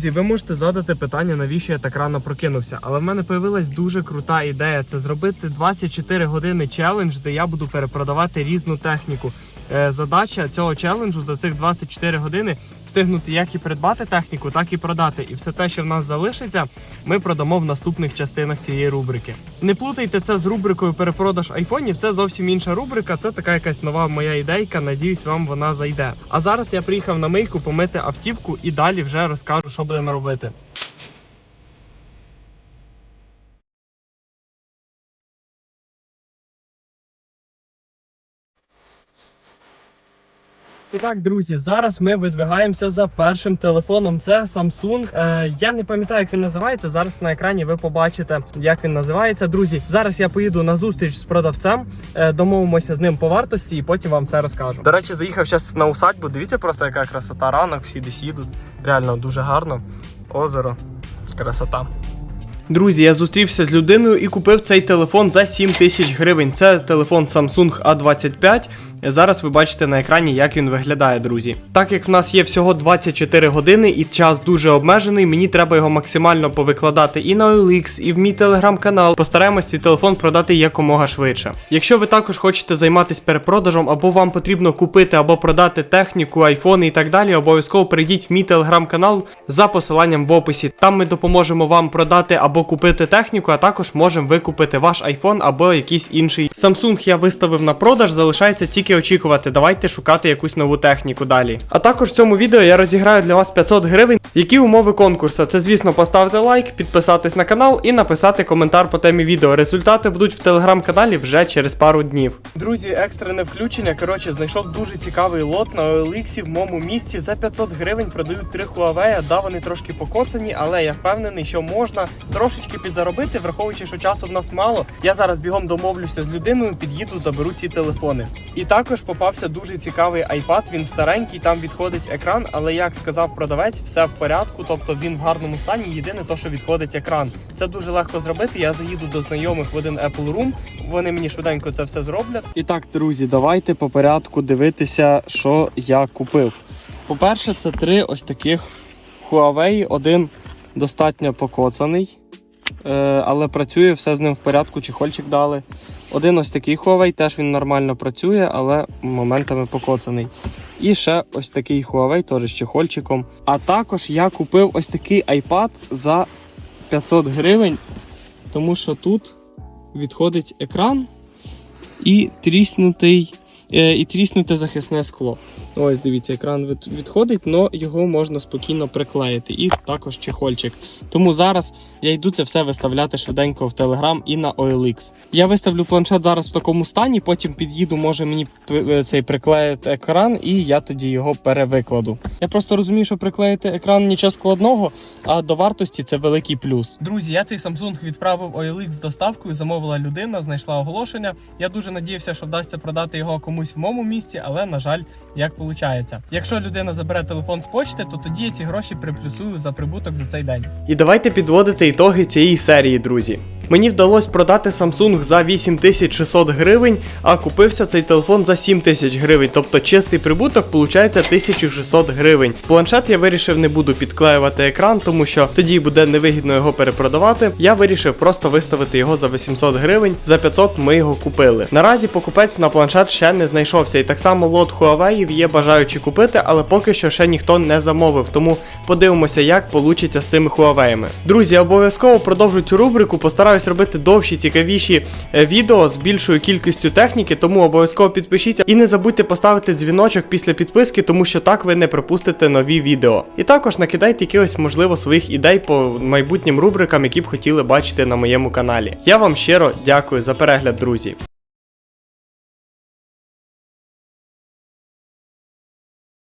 Друзі, ви можете задати питання, навіщо я так рано прокинувся. Але в мене появилась дуже крута ідея: це зробити 24 години челендж, де я буду перепродавати різну техніку. Е, задача цього челенджу за цих 24 години встигнути як і придбати техніку, так і продати. І все те, що в нас залишиться, ми продамо в наступних частинах цієї рубрики. Не плутайте це з рубрикою перепродаж айфонів. Це зовсім інша рубрика. Це така якась нова моя ідейка. Надіюсь, вам вона зайде. А зараз я приїхав на мийку помити автівку і далі вже розкажу, що будемо робити. І так, друзі, зараз ми видвигаємося за першим телефоном. Це Samsung. Е, я не пам'ятаю, як він називається. Зараз на екрані ви побачите, як він називається. Друзі, зараз я поїду на зустріч з продавцем, е, домовимося з ним по вартості і потім вам все розкажу. До речі, заїхав зараз на усадьбу. Дивіться просто, яка красота ранок, всі десь їдуть. Реально дуже гарно. Озеро, красота. Друзі, я зустрівся з людиною і купив цей телефон за 7 тисяч гривень. Це телефон Samsung A25. Зараз ви бачите на екрані, як він виглядає, друзі. Так як в нас є всього 24 години і час дуже обмежений, мені треба його максимально повикладати і на OLX, і в мій телеграм-канал. Постараємось цей телефон продати якомога швидше. Якщо ви також хочете займатися перепродажем, або вам потрібно купити або продати техніку, айфони і так далі, обов'язково прийдіть в мій телеграм-канал за посиланням в описі. Там ми допоможемо вам продати або купити техніку, а також можемо викупити ваш iPhone або якийсь інший. Samsung я виставив на продаж, залишається тільки очікувати. Давайте шукати якусь нову техніку далі. А також в цьому відео я розіграю для вас 500 гривень. Які умови конкурсу? Це, звісно, поставити лайк, підписатись на канал і написати коментар по темі відео. Результати будуть в телеграм-каналі вже через пару днів. Друзі, екстрене включення. Коротше, знайшов дуже цікавий лот на OLX в моєму місті. За 500 гривень продають три Huawei. Да, вони трошки покоцані, але я впевнений, що можна трошечки підзаробити, враховуючи, що часу в нас мало. Я зараз бігом домовлюся з людиною, під'їду, заберу ці телефони. І також попався дуже цікавий iPad. Він старенький, там відходить екран, але як сказав продавець, все в порядку, тобто він в гарному стані. Єдине то, що відходить екран. Це дуже легко зробити. Я заїду до знайомих в один Apple Room. Вони мені швиденько це все зроблять. І так, друзі, давайте по порядку дивитися, що я купив. По-перше, це три ось таких Huawei. Один достатньо покоцаний, е, але працює, все з ним в порядку, чехольчик дали. Один ось такий ховай, теж він нормально працює, але моментами покоцаний. І ще ось такий Huawei, теж з чехольчиком. А також я купив ось такий iPad за 500 гривень, тому що тут відходить екран і тріснутий. е, І тріснуте захисне скло. Ось дивіться, екран відходить, але його можна спокійно приклеїти. І також чехольчик. Тому зараз я йду це все виставляти швиденько в Telegram і на OLX. Я виставлю планшет зараз в такому стані, потім під'їду, може мені цей приклеїти екран, і я тоді його перевикладу. Я просто розумію, що приклеїти екран нічого складного, а до вартості це великий плюс. Друзі, я цей Samsung відправив OLX з доставкою, замовила людина, знайшла оголошення. Я дуже надіявся, що вдасться продати його комусь в моєму місті, але на жаль, як виходить. Якщо людина забере телефон з почти, то тоді я ці гроші приплюсую за прибуток за цей день. І давайте підводити ітоги цієї серії, друзі. Мені вдалося продати Samsung за 8600 гривень, а купився цей телефон за 7000 гривень, тобто чистий прибуток виходить 1600 гривень. Планшет я вирішив не буду підклеювати екран, тому що тоді буде невигідно його перепродавати. Я вирішив просто виставити його за 800 гривень. За 500 ми його купили. Наразі покупець на планшет ще не знайшовся, і так само лот Huawei є бажаючі купити, але поки що ще ніхто не замовив. Тому подивимося, як вийде з цими Huawei. Друзі, обов'язково продовжу цю рубрику. Постараюсь робити довші, цікавіші е, відео з більшою кількістю техніки, тому обов'язково підпишіться і не забудьте поставити дзвіночок після підписки, тому що так ви не пропустите нові відео. І також накидайте якихось, можливо, своїх ідей по майбутнім рубрикам, які б хотіли бачити на моєму каналі. Я вам щиро дякую за перегляд, друзі.